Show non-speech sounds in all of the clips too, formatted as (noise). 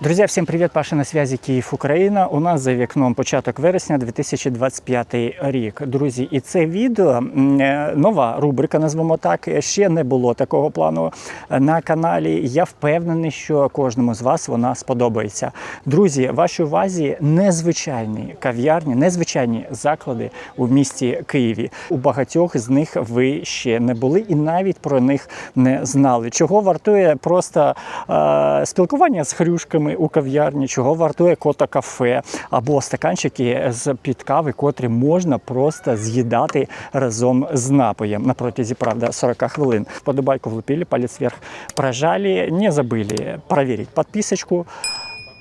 Друзья, всем привет! Паша на связі Київ, Україна. У нас за вікном початок вересня 2025 рік. Друзі, і це відео е, нова рубрика, назвемо так. Ще не було такого плану на каналі. Я впевнений, що кожному з вас вона сподобається. Друзі, вашій увазі незвичайні кав'ярні, незвичайні заклади у місті Києві. У багатьох з них ви ще не були і навіть про них не знали. Чого вартує просто е, спілкування з хрюшками у кав'ярні, чого вартує кота кафе або стаканчики з під кави, котрі можна просто з'їдати разом з напоєм на протязі правда 40 хвилин. Подобайку влупили, палец вверх прожали, не забыли проверить подписочку,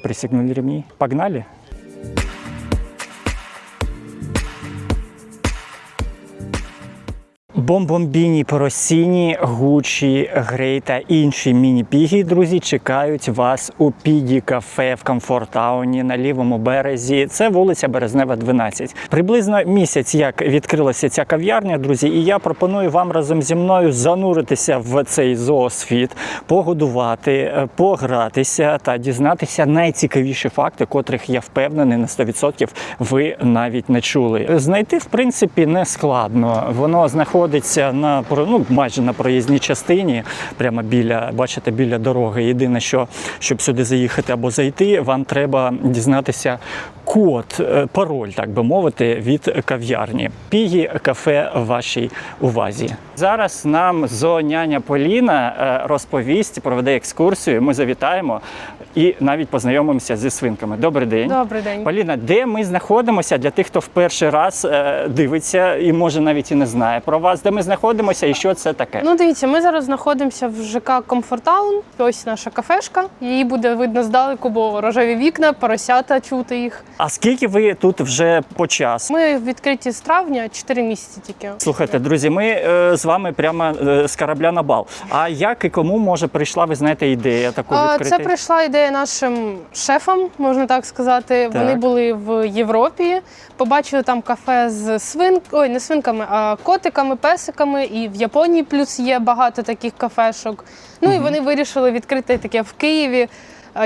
присягнули ремни, погнали. Бомбомбіні, поросіні, гучі, грей та інші міні-піги, друзі, чекають вас у піді кафе в Комфорт-тауні на лівому березі. Це вулиця Березнева, 12. Приблизно місяць, як відкрилася ця кав'ярня, друзі, і я пропоную вам разом зі мною зануритися в цей зоосвіт, погодувати, е, погратися та дізнатися найцікавіші факти, котрих я впевнений на 100% ви навіть не чули. Знайти, в принципі, не складно. Воно знаходиться на про- ну, майже на проїзній частині, прямо біля, бачите, біля дороги. Єдине, що щоб сюди заїхати або зайти, вам треба дізнатися код, е, пароль, так би мовити, від кав'ярні. Пігі кафе вашій увазі. Зараз нам зоняня Поліна е, розповість, проведе екскурсію. Ми завітаємо і навіть познайомимося зі свинками. Добрий день. Добрий день. Поліна, де ми знаходимося для тих, хто в перший раз е, дивиться і може навіть і не знає про вас, де ми знаходимося і що це таке? Ну, дивіться, ми зараз знаходимося в ЖК Комфортаун. Ось наша кафешка. Її буде видно здалеку, бо рожеві вікна, поросята чути їх. А скільки ви тут вже по час? Ми відкриті з травня, 4 місяці тільки. Слухайте, друзі, ми е, з вами прямо е, з корабля на бал. А як і кому може прийшла, ви знаєте, ідея таку А, відкрити? Це прийшла ідея нашим шефам, можна так сказати. Так. Вони були в Європі, побачили там кафе з свин... Ой, не свинками, а котиками, песиками. І в Японії плюс є багато таких кафешок. Ну і вони вирішили відкрити таке в Києві.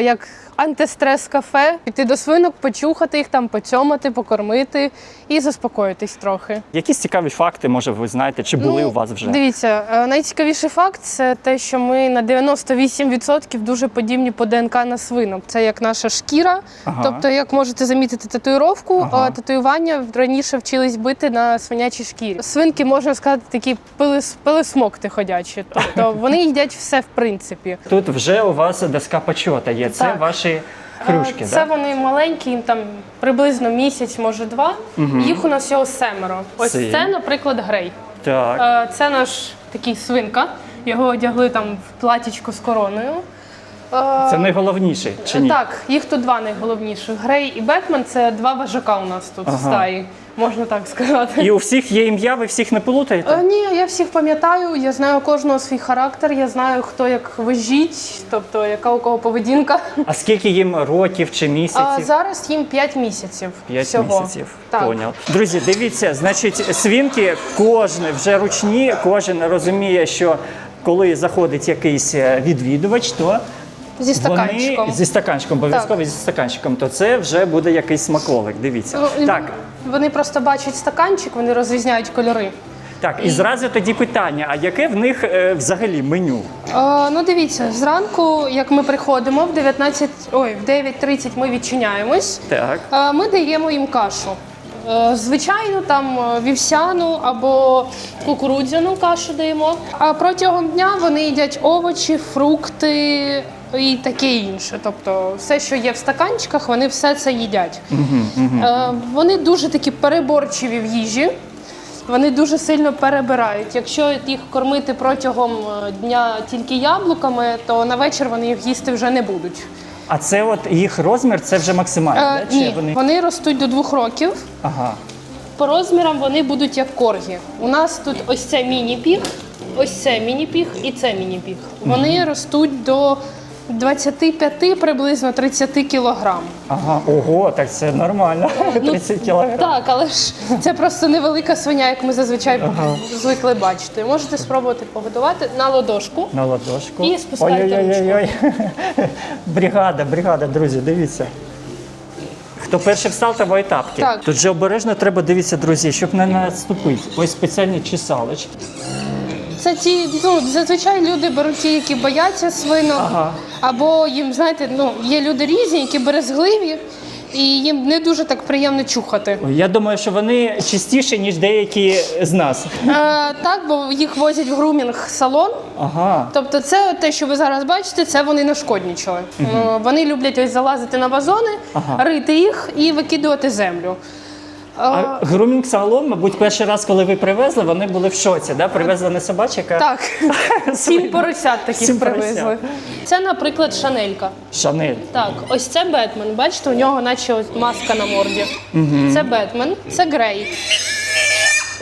Як антистрес кафе, піти до свинок, почухати їх там, поцьомати, покормити і заспокоїтись трохи. Якісь цікаві факти, може, ви знаєте, чи були Ну, у вас вже? Дивіться, е, найцікавіший факт це те, що ми на 98% дуже подібні по ДНК на свинок. Це як наша шкіра. Ага. Тобто, як можете замітити татуїровку, Ага. а татуювання раніше вчились бити на свинячій шкірі. Свинки, можна сказати, такі пилис, пилисмокти ходячі. Тобто (laughs) вони їдять все в принципі. Тут вже у вас доска почота є. Це Так. Ваші хрюшки, Це так? вони маленькі, їм там приблизно місяць, може два. Їх у нас всього семеро. Ось Сі. це, наприклад, грей. Так. Е, Це наш такий свинка. Його одягли там в платічку з короною. Е, Це найголовніший чи ні? Так, їх тут два найголовніших. Грей і Бетмен це два важака у нас тут в Ага. стаї, можна так сказати. І у всіх є ім'я, ви всіх не плутаєте? Е, Ні, я всіх пам'ятаю, я знаю кожного свій характер, я знаю, хто як вижіть, тобто яка у кого поведінка. А скільки їм років чи А зараз їм 5 місяців. П'ять всього. місяців. Так. Поняв. Друзі, дивіться, значить, свінки кожен вже ручні, кожен розуміє, що коли заходить якийсь е, відвідувач, то Зі стаканчиком. Вони зі стаканчиком, обов'язково зі стаканчиком, то це вже буде якийсь смаколик. Дивіться. Ну, Так, Вони просто бачать стаканчик, вони розрізняють кольори. так, і зразу тоді питання: а яке в них е, взагалі меню? Е, ну дивіться, зранку, як ми приходимо, в 19, ой, в 9.30 ми відчиняємось. Так. Е, Ми даємо їм кашу. Е, Звичайно, там е, вівсяну або кукурудзяну кашу даємо. А протягом дня вони їдять овочі, фрукти і таке інше. Тобто, все, що є в стаканчиках, вони все це їдять. Е, Вони дуже такі переборчиві в їжі. Вони дуже сильно перебирають. Якщо їх кормити протягом е, дня тільки яблуками, то на вечір вони їх їсти вже не будуть. А це от їх розмір, це вже максимально. Е, да? Чи ні, вони... вони ростуть до двох років. Ага. По розмірам вони будуть як коргі. У нас тут ось це міні-піг, ось це міні-піг і це міні-піг. Вони ростуть до 25 приблизно 30 кілограм. Ага, ого, так це нормально. (laughs) 30 кілограм. Так, але ж це просто невелика свиня, як ми зазвичай звикли бачити. Можете спробувати погодувати на ладошку. На ладошку. І спускайте Ой-ой-ой. (laughs) Бригада, бригада, друзі, дивіться. Хто перший встав, того і тапки. Так. Тут же обережно треба дивитися, друзі, щоб не наступити. Ось спеціальні чесалочки. Це ті, ну зазвичай люди беруть ті, які бояться свинок, Ага. або їм, знаєте, ну є люди різні, які березгливі, і їм не дуже так приємно чухати. Я думаю, що вони чистіші, ніж деякі з нас. Е, так, бо їх возять в грумінг салон. Ага. Тобто, це те, що ви зараз бачите, це вони нашкоднічали. Е, Вони люблять ось залазити на вазони, Ага. рити їх і викидувати землю. А грумінг салон, мабуть, перший раз, коли ви привезли, вони були в шоці, да? Привезли не собачика, Так, (laughs) сім поросят таких Сім привезли. поросят. Це, наприклад, шанелька. Шанель. Так, ось це Бетмен. Бачите, у нього наче ось маска на морді. Це Бетмен, це Грей.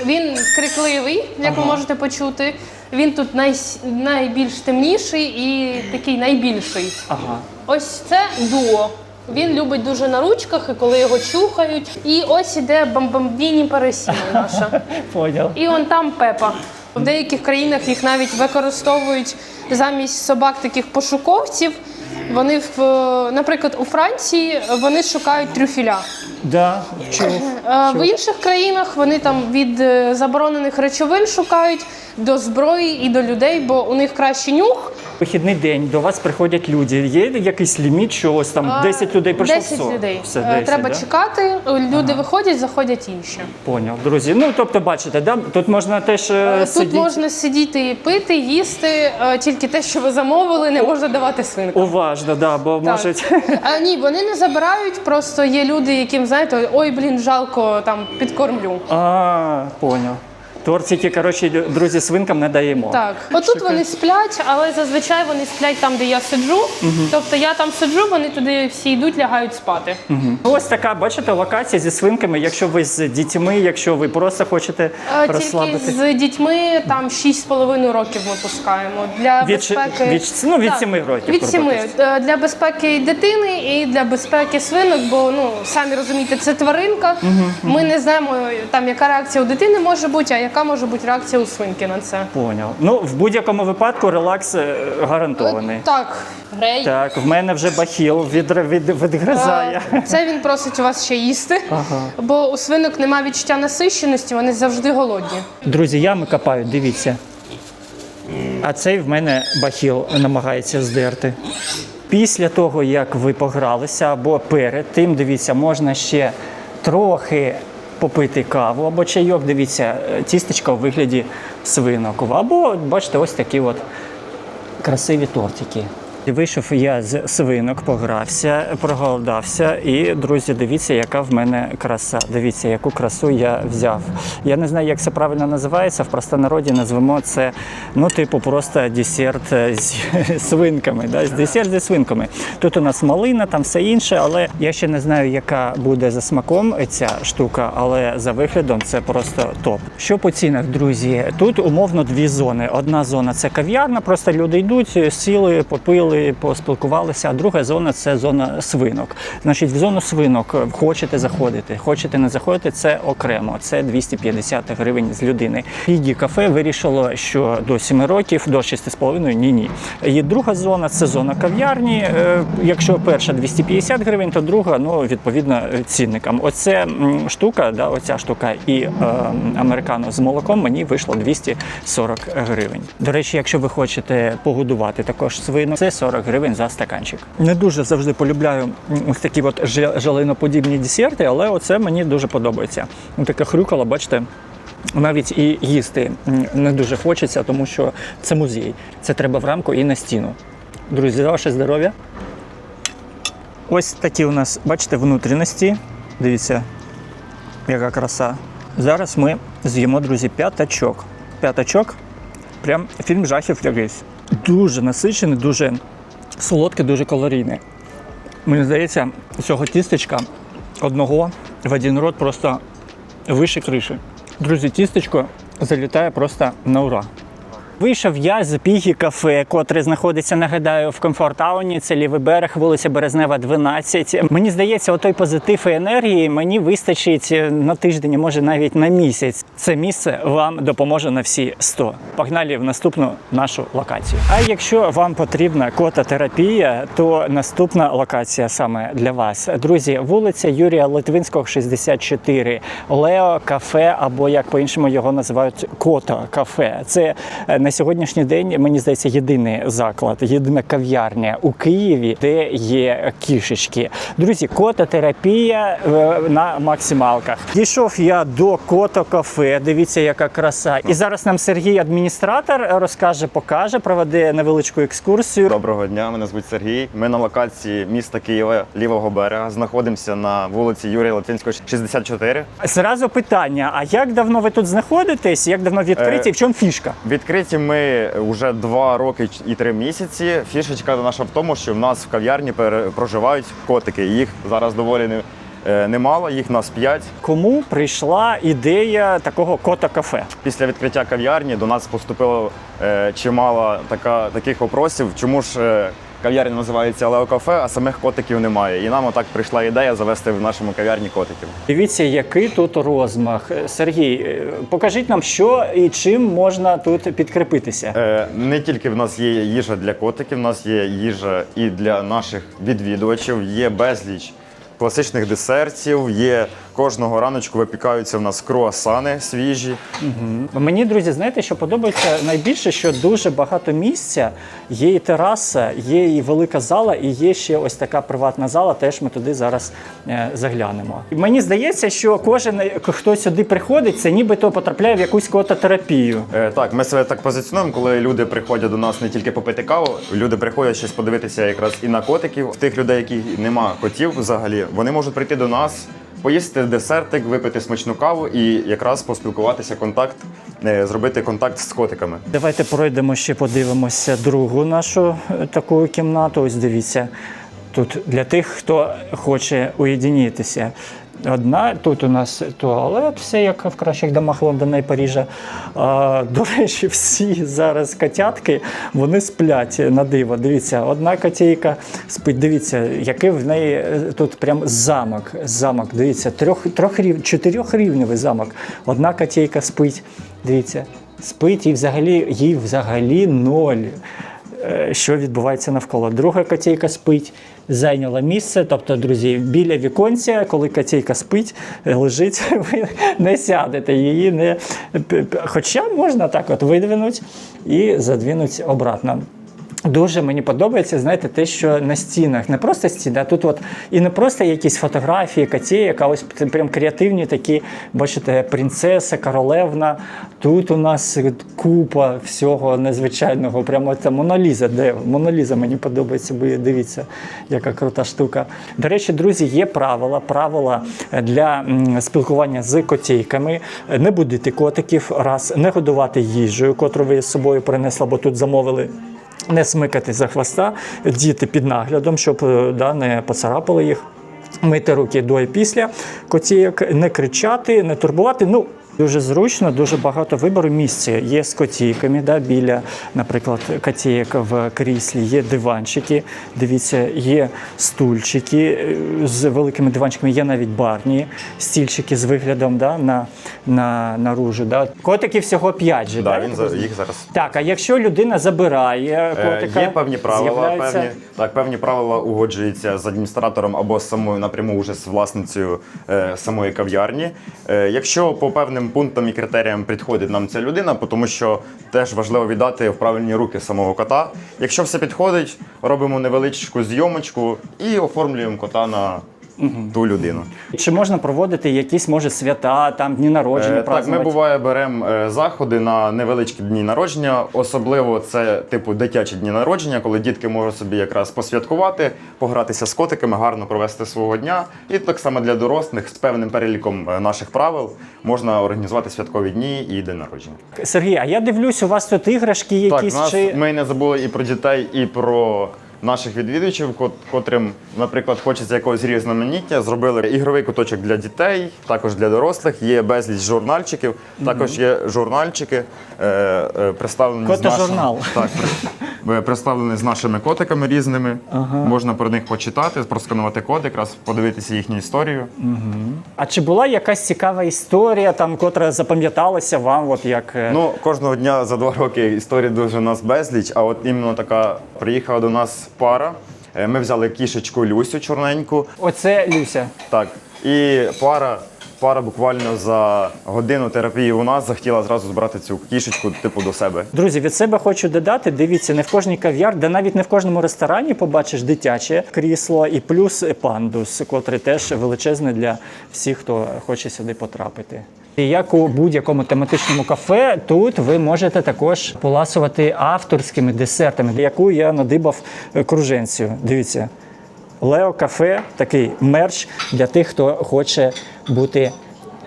Він крикливий, як ви можете почути. Він тут най... найбільш темніший і такий найбільший. Ага. Ось це дуо. Він любить дуже на ручках, і коли його чухають. І ось іде бамбамбіні Парасіна наша. (laughs) Поняв. І он там Пепа. В деяких країнах їх навіть використовують замість собак таких пошуковців. Вони в, е, наприклад, у Франції вони шукають трюфіля. Да, чув. Е, В інших країнах вони там від е, заборонених речовин шукають до зброї і до людей, бо у них кращий нюх. Вихідний день, до вас приходять люди. Є якийсь ліміт, що ось там 10 людей прийшло 10 все. людей. Все, Е, 10, Треба да? чекати. Люди виходять, заходять інші. Поняв, друзі. Ну, тобто, бачите, да? тут можна теж е, Тут сидіти. можна сидіти і пити, їсти, е, тільки те, що ви замовили, не можна давати свинку. Уважно, да, бо Так. можуть. А, ні, вони не забирають, просто є люди, яким знаєте, ой, блін, жалко там підкормлю. А, поняв. Тортики, коротше, друзі, свинкам не даємо. Так, отут вони сплять, але зазвичай вони сплять там, де я сиджу. Тобто я там сиджу, вони туди всі йдуть, лягають спати. Мгм. Ось така, бачите, локація зі свинками. Якщо ви з дітьми, якщо ви просто хочете Е, Тільки з дітьми там 6,5 років ми пускаємо. Для Від безпеки від- ну, від Так, семи років, Від 7. Для безпеки дитини і для безпеки свинок, бо ну самі розумієте, це тваринка. Ми не знаємо там, яка реакція у дитини може бути, а яка може бути реакція у свинки на це. Поняв. Ну, в будь-якому випадку релакс е, гарантований. Так, грей. Так, в мене вже бахіл від, від, відгризає. Е, Це він просить у вас ще їсти, бо у свинок немає відчуття насищеності, вони завжди голодні. Друзі, ями копають, дивіться. А цей в мене бахіл намагається здерти. Після того, як ви погралися, або перед тим, дивіться, можна ще трохи попити каву або чайок. Дивіться, тістечка у вигляді свинок. Або, бачите, ось такі от красиві тортики. Вийшов я з свинок, погрався, проголодався. І, друзі, дивіться, яка в мене краса. Дивіться, яку красу я взяв. Я не знаю, як це правильно називається. В простонароді назвемо це, ну, типу, просто десерт з (laughs) свинками. Да? Десерт зі свинками. Тут у нас малина, там все інше, але я ще не знаю, яка буде за смаком ця штука, але за виглядом це просто топ. Що по цінах, друзі? Тут умовно дві зони. Одна зона це кав'ярна, просто люди йдуть, сіли, попили, поспілкувалися. А друга зона це зона свинок. Значить, в зону свинок хочете заходити, хочете не заходити, це окремо. Це 250 гривень з людини. Піді кафе вирішило, що до 7 років, до 6,5 ні, ні. І друга зона це зона кав'ярні. Е, Якщо перша 250 гривень, то друга, ну відповідно цінникам. Оце штука, да, оця штука і е, американо з молоком мені вийшло 240 гривень. До речі, якщо ви хочете погодувати також свину, це 40 гривень за стаканчик. Не дуже завжди полюбляю ось такі от жалиноподібні десерти, але оце мені дуже подобається. Таке хрюкало, бачите. Навіть і їсти не дуже хочеться, тому що це музей. Це треба в рамку і на стіну. Друзі, ваше здоров'я. Ось такі у нас, бачите, внутрішності. Дивіться, яка краса. Зараз ми з'їмо, друзі, п'ятачок. П'ятачок, прям фільм жахів якийсь. Дуже насичений, дуже солодкий, дуже калорійний. Мені здається, цього тістечка одного в один рот просто вище криші. Друзі, тістечко залітає просто на ура. Вийшов я з Пігі кафе, котре знаходиться, нагадаю, в комфортауні. Це лівий берег, вулиця Березнева, 12. Мені здається, отой позитив і енергії мені вистачить на тиждень, може навіть на місяць. Це місце вам допоможе на всі 100. Погнали в наступну нашу локацію. А якщо вам потрібна кототерапія, то наступна локація саме для вас. Друзі, вулиця Юрія Литвинського, 64. Лео кафе, або як по-іншому його називають Кото кафе. Це е, на сьогоднішній день, мені здається, єдиний заклад, єдина кав'ярня у Києві, де є кішечки. Друзі, кототерапія е, на максималках. Дійшов я до кото кафе. Дивіться, яка краса. І зараз нам Сергій, адміністратор, розкаже, покаже, проведе невеличку екскурсію. Доброго дня, мене звуть Сергій. Ми на локації міста Києва лівого берега. Знаходимося на вулиці Юрія Латвинського, 64. Зразу питання: а як давно ви тут знаходитесь? Як давно відкриті? Е, В чому фішка? Відкриті ми вже два роки і три місяці. Фішечка наша в тому, що в нас в кав'ярні проживають котики. Їх зараз доволі е, немало, їх нас п'ять. Кому прийшла ідея такого кота кафе? Після відкриття кав'ярні до нас поступило е, чимало така, таких опросів, чому ж е, кав'ярня називається Лео Кафе, а самих котиків немає. І нам отак прийшла ідея завести в нашому кав'ярні котиків. Дивіться, який тут розмах. Сергій, е, покажіть нам, що і чим можна тут підкріпитися. Е, Не тільки в нас є їжа для котиків, в нас є їжа і для наших відвідувачів, є безліч класичних десертів, є кожного раночку випікаються в нас круасани свіжі. Мені, друзі, знаєте, що подобається найбільше, що дуже багато місця. Є і тераса, є і велика зала, і є ще ось така приватна зала. Теж ми туди зараз е, заглянемо. І Мені здається, що кожен, е, хто сюди приходить, це нібито потрапляє в якусь кототерапію. Е, Так, ми себе так позиціонуємо, коли люди приходять до нас не тільки попити каву, люди приходять щось подивитися якраз і на котиків. Тих людей, яких нема котів взагалі, вони можуть прийти до нас, поїсти десертик, випити смачну каву і якраз поспілкуватися, контакт, е, зробити контакт з котиками. Давайте пройдемо ще подивимося другу нашу е, таку кімнату. Ось дивіться. Тут для тих, хто хоче уєдинітися. Одна тут у нас туалет, все як в кращих домах Лондона і Парижа. А, до речі, всі зараз котятки вони сплять на диво. Дивіться, одна котейка спить. Дивіться, який в неї е, тут прям замок. Замок. Дивіться, трьох, трьох рів, чотирьохрівневий замок. Одна котейка спить. Дивіться, спить і взагалі їй взагалі ноль. Е, Що відбувається навколо. Друга котейка спить, зайняла місце. Тобто, друзі, біля віконця, коли котейка спить, е, лежить, (laughs) ви не сядете її, не хоча можна так от видвинути і задвинути обратно. Дуже мені подобається, знаєте, те, що на стінах не просто стіни, а тут от і не просто якісь фотографії котєєк, а ось прям креативні такі, бачите, принцеса, королевна. Тут у нас купа всього незвичайного. Прямо це Моноліза. Де Моноліза мені подобається, бо дивіться, яка крута штука. До речі, друзі, є правила. Правила для спілкування з котейками. Не будити котиків, раз, не годувати їжею, котру ви з собою принесла, бо тут замовили. Не смикати за хвоста, діти під наглядом, щоб е, да, не поцарапали їх. Мити руки до і після котійок, не кричати, не турбувати. Ну, дуже зручно, дуже багато вибору місця. Є з котійками, да, біля, наприклад, котійок в кріслі, є диванчики. Дивіться, є стульчики е, з великими диванчиками, є навіть барні стільчики з виглядом да, на, на, наружу. Да. Котиків всього 5 же. Да, да, він за- їх зараз Так, а якщо людина забирає Е, котика, Є певні правила, певні, так, певні правила угоджуються з адміністратором або самою напряму вже з власницею е, самої кав'ярні. Е, якщо по певним пунктам і критеріям підходить нам ця людина, тому що теж важливо віддати в правильні руки самого кота. Якщо все підходить, робимо невеличку зйомочку і оформлюємо кота на ту людину. Чи можна проводити якісь може свята, там дні народження, Е, Так, ми буває беремо е, заходи на невеличкі дні народження. Особливо це типу дитячі дні народження, коли дітки можуть собі якраз посвяткувати, погратися з котиками, гарно провести свого дня. І так само для дорослих з певним переліком е, наших правил можна організувати святкові дні і день народження. Сергій, а я дивлюсь, у вас тут іграшки Так, якісь в нас чи ми не забули і про дітей, і про наших відвідувачів, кот- котрим, наприклад, хочеться якогось різноманіття. Зробили ігровий куточок для дітей, також для дорослих. Є безліч журнальчиків. Також є журнальчики, е, е, представлені з нашим- Котожурнал. Так, представлені з нашими котиками різними. Можна про них почитати, просканувати код, якраз подивитися їхню історію. А чи була якась цікава історія, там, котра запам'яталася вам, от як. е, Ну, кожного дня за два роки історій дуже у нас безліч, а от іменно така приїхала до нас пара. Е, Ми взяли кішечку Люсю чорненьку. Оце Люся. Так. І пара, пара буквально за годину терапії у нас захотіла зразу збирати цю кішечку, типу, до себе. Друзі, від себе хочу додати. Дивіться, не в кожній кав'ярні, де навіть не в кожному ресторані побачиш дитяче крісло і плюс пандус, котрий теж величезний для всіх, хто хоче сюди потрапити. І як у будь-якому тематичному кафе, тут ви можете також поласувати авторськими десертами, яку я надибав круженцію. Дивіться. Лео кафе такий мерч для тих, хто хоче бути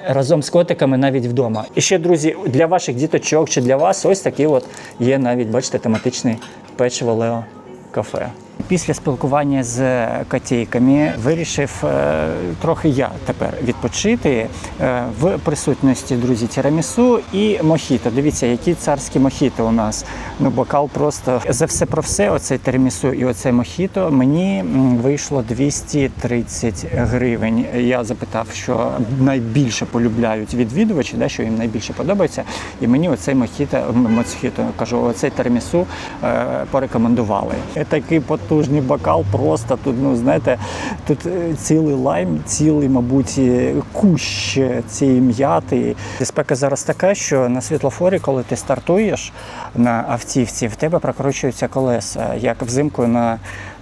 разом з котиками навіть вдома. І ще, друзі, для ваших діточок чи для вас ось такий от є навіть, бачите, тематичний печиво Лео кафе. Після спілкування з котейками вирішив е, трохи я тепер відпочити е, в присутності друзі тірамісу і мохіто. Дивіться, які царські мохіто у нас. Ну, бокал просто за все про все. Оцей тірамісу і оцей мохіто мені вийшло 230 гривень. Я запитав, що найбільше полюбляють відвідувачі, да, що їм найбільше подобається. І мені оцей мохіто, м, моцхіто, кажу, оцей тірамісу е, порекомендували. Такий потужний бокал, просто тут, ну знаєте, тут е, цілий лайм, цілий, мабуть, е, кущ цієї м'яти. Спека зараз така, що на світлофорі, коли ти стартуєш на автівці, в тебе прокручуються колеса, як взимку на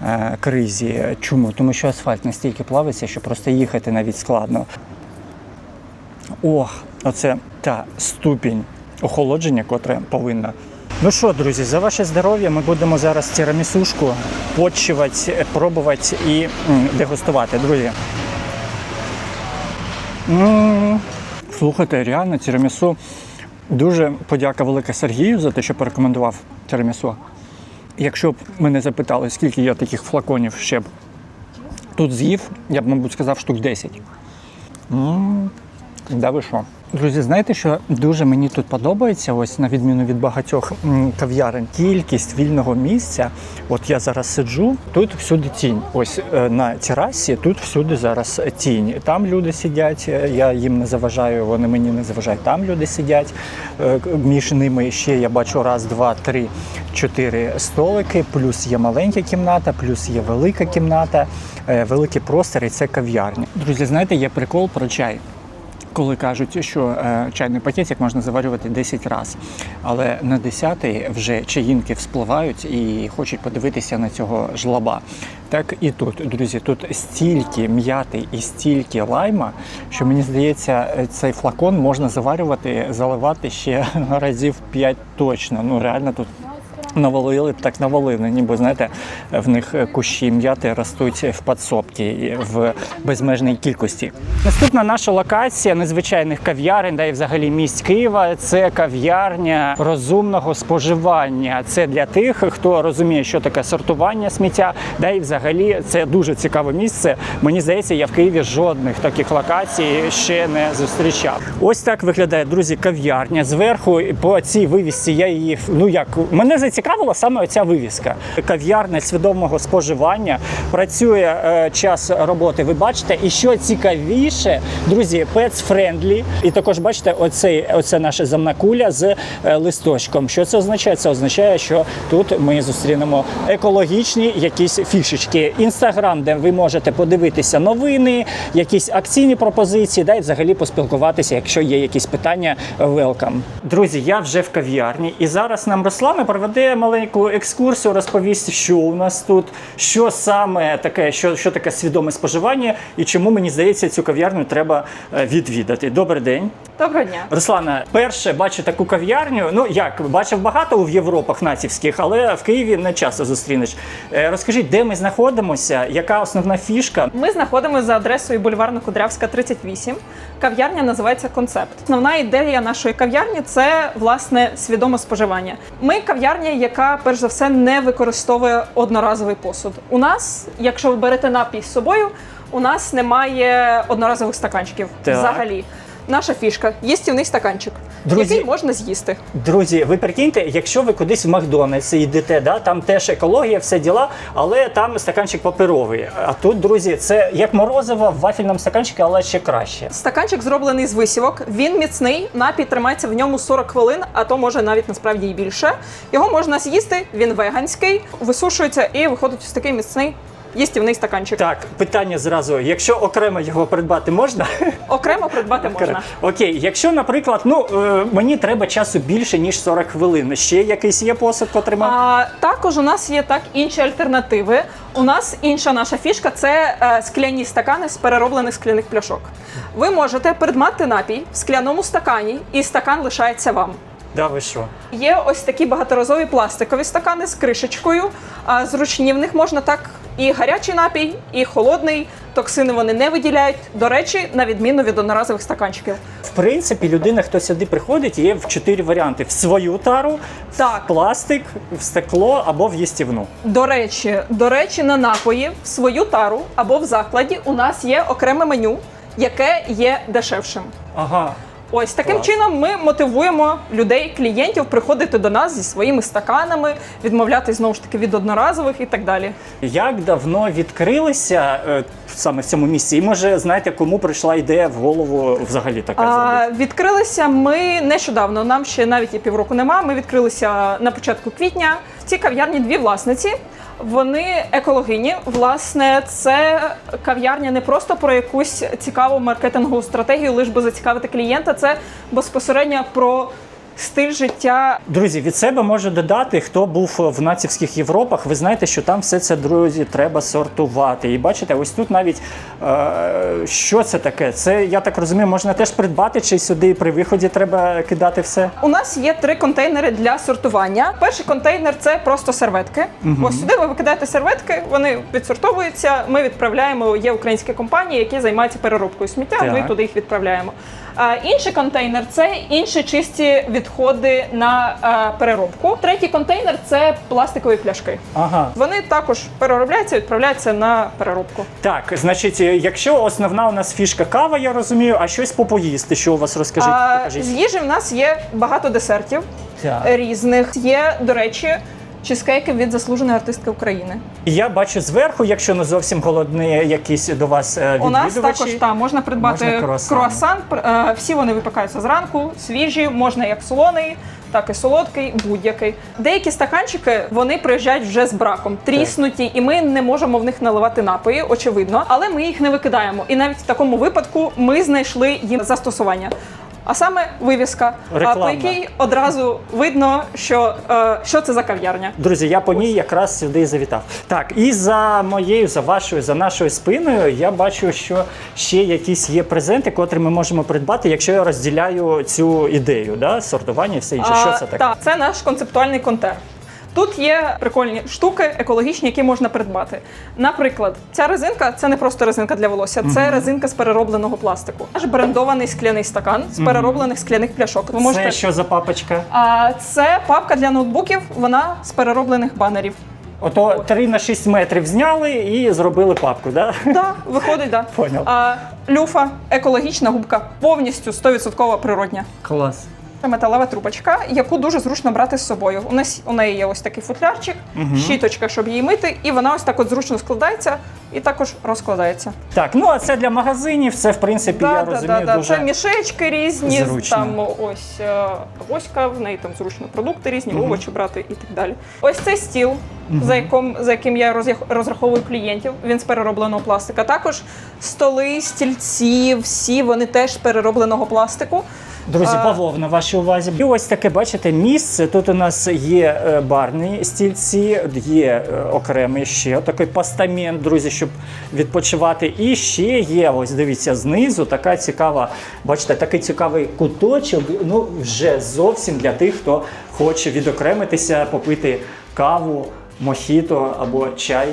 е, кризі. Чому? Тому що асфальт настільки плавиться, що просто їхати навіть складно. Ох, оце та ступінь охолодження, котре повинна. Ну що, друзі, за ваше здоров'я ми будемо зараз тірамісушку почувати, пробувати і дегустувати, друзі. Слухайте, реально тірамісу. Дуже подяка велика Сергію за те, що порекомендував тірамісу. Якщо б мене запитали, скільки я таких флаконів ще б тут з'їв, я б, мабуть, сказав штук 10. М, Да ви що? Друзі, знаєте, що дуже мені тут подобається, ось на відміну від багатьох кав'ярень, кількість вільного місця. От я зараз сиджу, тут всюди тінь. Ось е, на терасі тут всюди зараз тінь. Там люди сидять, е, я їм не заважаю, вони мені не заважають. Там люди сидять. Е, Між ними ще я бачу раз, два, три, чотири столики, плюс є маленька кімната, плюс є велика кімната, великий простір, і це кав'ярня. Друзі, знаєте, є прикол про чай коли кажуть, що е, чайний пакетик можна заварювати 10 разів. Але на 10-й вже чаїнки вспливають і хочуть подивитися на цього жлоба. Так і тут, друзі, тут стільки м'яти і стільки лайма, що мені здається, е, цей флакон можна заварювати, заливати ще (laughs) разів 5 точно. Ну реально тут Навалили так навалили, ніби знаєте, в них кущі м'яти ростуть в підсобці в безмежній кількості. Наступна наша локація незвичайних кав'ярень, да і взагалі місць Києва. Це кав'ярня розумного споживання. Це для тих, хто розуміє, що таке сортування сміття. Да і взагалі це дуже цікаве місце. Мені здається, я в Києві жодних таких локацій ще не зустрічав. Ось так виглядає, друзі, кав'ярня. Зверху по цій вивісці я її ну як мене зацікавила саме оця вивіска. Кав'ярня свідомого споживання працює е, час роботи. Ви бачите, і що цікавіше, друзі, pets friendly. І також бачите, оцей оце наша земна куля з е, листочком. Що це означає? Це означає, що тут ми зустрінемо екологічні якісь фішечки. Інстаграм, де ви можете подивитися новини, якісь акційні пропозиції, да, і взагалі поспілкуватися, якщо є якісь питання. Welcome. Друзі, я вже в кав'ярні, і зараз нам Руслана проведе маленьку екскурсію, розповість, що у нас тут, що саме таке, що, що таке свідоме споживання, і чому мені здається, цю кав'ярню треба е, відвідати. Добрий день. Доброго дня. Руслана, перше бачу таку кав'ярню. Ну як бачив багато в Європах націвських, але в Києві не часто зустрінеш. Е, Розкажіть, де ми знаходимося? Яка основна фішка? Ми знаходимося за адресою бульварно Кудрявська, 38. Кав'ярня називається Концепт. Основна ідея нашої кав'ярні це власне свідоме споживання. Ми кав'ярня, яка перш за все не використовує одноразовий посуд. У нас, якщо ви берете напій з собою, у нас немає одноразових стаканчиків. Так. Взагалі, наша фішка їстівний стаканчик, Друзі, який можна з'їсти. Друзі, ви прикиньте, якщо ви кудись в Макдональдс йдете, да, там теж екологія, все діла, але там стаканчик паперовий. А тут, друзі, це як морозиво в вафельному стаканчику, але ще краще. Стаканчик зроблений з висівок. Він міцний, напій тримається в ньому 40 хвилин, а то може навіть насправді і більше. Його можна з'їсти, він веганський, висушується і виходить ось такий міцний їстівний стаканчик. Так, питання зразу: якщо окремо його придбати можна? Окремо придбати можна. Окей, якщо, наприклад, ну е, мені треба часу більше ніж 40 хвилин. Ще якийсь є посуд, котрий? А, також у нас є так інші альтернативи. У нас інша наша фішка це е, скляні стакани з перероблених скляних пляшок. Ви можете придбати напій в скляному стакані, і стакан лишається вам. Да, ви що? Є ось такі багаторазові пластикові стакани з кришечкою. А зручні в них можна так і гарячий напій, і холодний. Токсини вони не виділяють. До речі, на відміну від одноразових стаканчиків. В принципі, людина, хто сюди приходить, є в чотири варіанти: в свою тару, Так. в пластик, в стекло або в їстівну. До речі, до речі, на напої в свою тару або в закладі у нас є окреме меню, яке є дешевшим. Ага. Ось таким Клас. чином ми мотивуємо людей, клієнтів приходити до нас зі своїми стаканами, відмовлятись знову ж таки від одноразових і так далі. Як давно відкрилися е, саме в цьому місці? І може, знаєте, кому прийшла ідея в голову взагалі така зробити? А, відкрилися ми нещодавно. Нам ще навіть і півроку нема. Ми відкрилися на початку квітня. В цій кав'ярні дві власниці. Вони екологині. Власне, це кав'ярня не просто про якусь цікаву маркетингову стратегію, лише би зацікавити клієнта. Це безпосередньо про стиль життя Друзі, від себе можу додати, хто був в націвських Європах. Ви знаєте, що там все це, друзі, треба сортувати. І бачите, ось тут навіть е, що це таке? Це я так розумію, можна теж придбати, чи сюди при виході треба кидати все. У нас є три контейнери для сортування. Перший контейнер це просто серветки. Ось сюди ви викидаєте серветки, вони відсортовуються. Ми відправляємо. Є українські компанії, які займаються переробкою сміття. Ми туди їх відправляємо. А, інший контейнер це інші чисті відходи на переробку. Третій контейнер це пластикові пляшки. Ага. Вони також переробляються, відправляються на переробку. Так, значить, е, якщо основна у нас фішка кава, я розумію, а щось попоїсти, що у вас розкажіть? А, покажіть. з їжі в нас є багато десертів Так. різних. Є, до речі, чизкейки від заслуженої артистки України. Я бачу зверху, якщо не зовсім голодні якісь до вас е, У нас також там можна придбати Можна круасан. круасан. Е, Всі вони випікаються зранку, свіжі, можна як солоний, так і солодкий, будь-який. Деякі стаканчики вони приїжджають вже з браком, тріснуті, і ми не можемо в них наливати напої, очевидно, але ми їх не викидаємо. І навіть в такому випадку ми знайшли їм застосування. А саме вивіска, а, по якій одразу видно, що, е, що це за кав'ярня. Друзі, я по ній якраз сюди і завітав. Так, і за моєю, за вашою, за нашою спиною, я бачу, що ще якісь є презенти, котрі ми можемо придбати, якщо я розділяю цю ідею, да? сортування і все інше. Що це таке? Так, це наш концептуальний контер. Тут є прикольні штуки екологічні, які можна придбати. Наприклад, ця резинка це не просто резинка для волосся, це резинка з переробленого пластику. Наш брендований скляний стакан з перероблених скляних пляшок. Ви можете Це що за папочка? а це папка для ноутбуків. Вона з перероблених банерів. Ото 3 на 6 метрів зняли і зробили папку, да? Да, виходить, да. Поняв. А, люфа, екологічна губка, повністю 100% природня. Клас. Металева трубочка, яку дуже зручно брати з собою. У нас у неї є ось такий футлярчик, щіточка, щоб її мити, і вона ось так от зручно складається і також розкладається. Так, ну а це для магазинів, це в принципі, я розумію, дуже. Це мішечки різні, зручно. там ось е, в неї там зручно продукти різні, овочі брати і так далі. Ось цей стіл, за, яким, за яким я розрах- розраховую клієнтів, він з переробленого пластика. Також столи, стільці, всі вони теж з переробленого пластику. Друзі, А- Павлов, на вашій увазі. І ось таке, бачите, місце. Тут у нас є е, барні стільці, є е, окремий ще такий постамент, друзі, щоб відпочивати. І ще є, ось дивіться, знизу така цікава, бачите, такий цікавий куточок. Ну, вже зовсім для тих, хто хоче відокремитися, попити каву, мохіто або чай.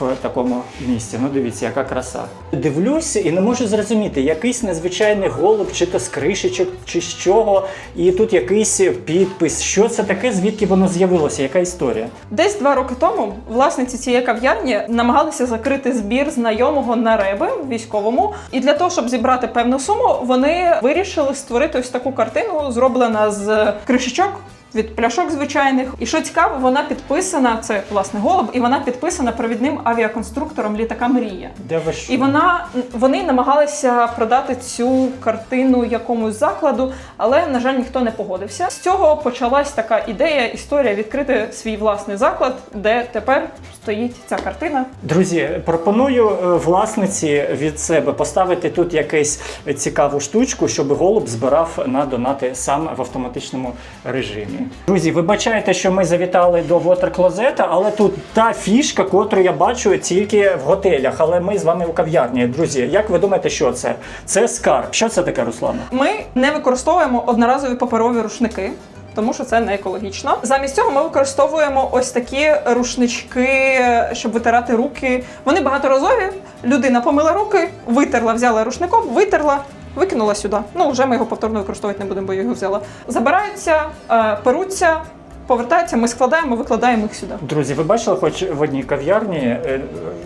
в такому місці. Ну дивіться, яка краса. Дивлюся і не можу зрозуміти, якийсь незвичайний голуб, чи то з кришечок, чи з чого. І тут якийсь підпис. Що це таке? Звідки воно з'явилося? Яка історія? Десь два роки тому власниці цієї кав'ярні намагалися закрити збір знайомого на реби військовому. І для того, щоб зібрати певну суму, вони вирішили створити ось таку картину, зроблена з кришечок. Від пляшок звичайних, і що цікаво, вона підписана. Це власне голуб, і вона підписана провідним авіаконструктором літака Мрія. Де ви що? І вона вони намагалися продати цю картину якомусь закладу, але на жаль ніхто не погодився. З цього почалась така ідея, історія відкрити свій власний заклад, де тепер стоїть ця картина. Друзі, пропоную е, власниці від себе поставити тут якусь цікаву штучку, щоб голуб збирав на донати сам в автоматичному режимі. Друзі, вибачайте, що ми завітали до вотерклозета, але тут та фішка, котру я бачу тільки в готелях. Але ми з вами у кав'ярні. Друзі, як ви думаєте, що це? Це скарб. Що це таке, Руслана? Ми не використовуємо одноразові паперові рушники. Тому що це не екологічно. Замість цього ми використовуємо ось такі рушнички, щоб витирати руки. Вони багаторазові. Людина помила руки, витерла, взяла рушником, витерла, викинула сюди. Ну вже ми його повторно використовувати не будемо, бо я його взяла. Забираються, е, перуться, повертаються. Ми складаємо, викладаємо їх сюди. Друзі, ви бачили, хоч в одній кав'ярні е,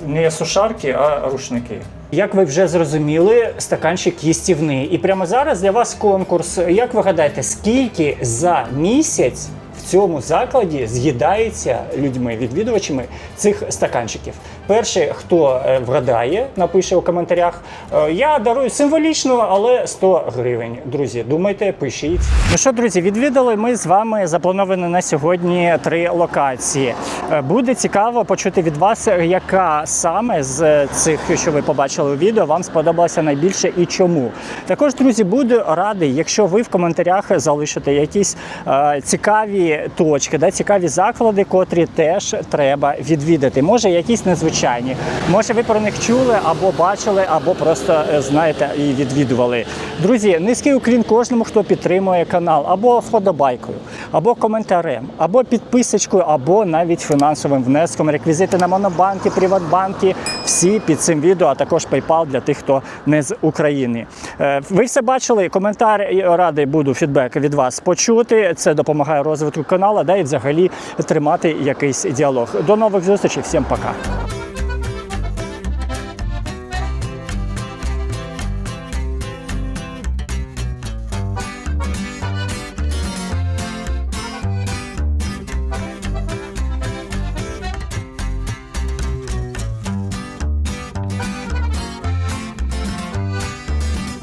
не сушарки, а рушники. Як ви вже зрозуміли, стаканчик їстівний. І прямо зараз для вас конкурс. Як ви гадаєте, скільки за місяць в цьому закладі з'їдається людьми, відвідувачами цих стаканчиків? Перший, хто е, вгадає, напише у коментарях. Е, Я дарую символічно, але 100 гривень. Друзі, думайте, пишіть. Ну що, друзі, відвідали ми з вами заплановані на сьогодні три локації. Е, Буде цікаво почути від вас, яка саме з цих, що ви побачили у відео, вам сподобалася найбільше і чому. Також, друзі, буду радий, якщо ви в коментарях залишите якісь е, точки, да, цікаві заклади, котрі теж треба відвідати. Може, якісь незвичайні. Може, ви про них чули або бачили, або просто е, знаєте і відвідували. Друзі, низький уклін кожному, хто підтримує канал, або вподобайкою, або коментарем, або підписочкою, або навіть фінансовим внеском. Реквізити на Монобанки, Приватбанки, всі під цим відео, а також PayPal для тих, хто не з України. Е, Ви все бачили. Коментар радий буду фідбек від вас почути. Це допомагає розвитку каналу, да і взагалі тримати якийсь діалог. До нових зустрічей, всім пока.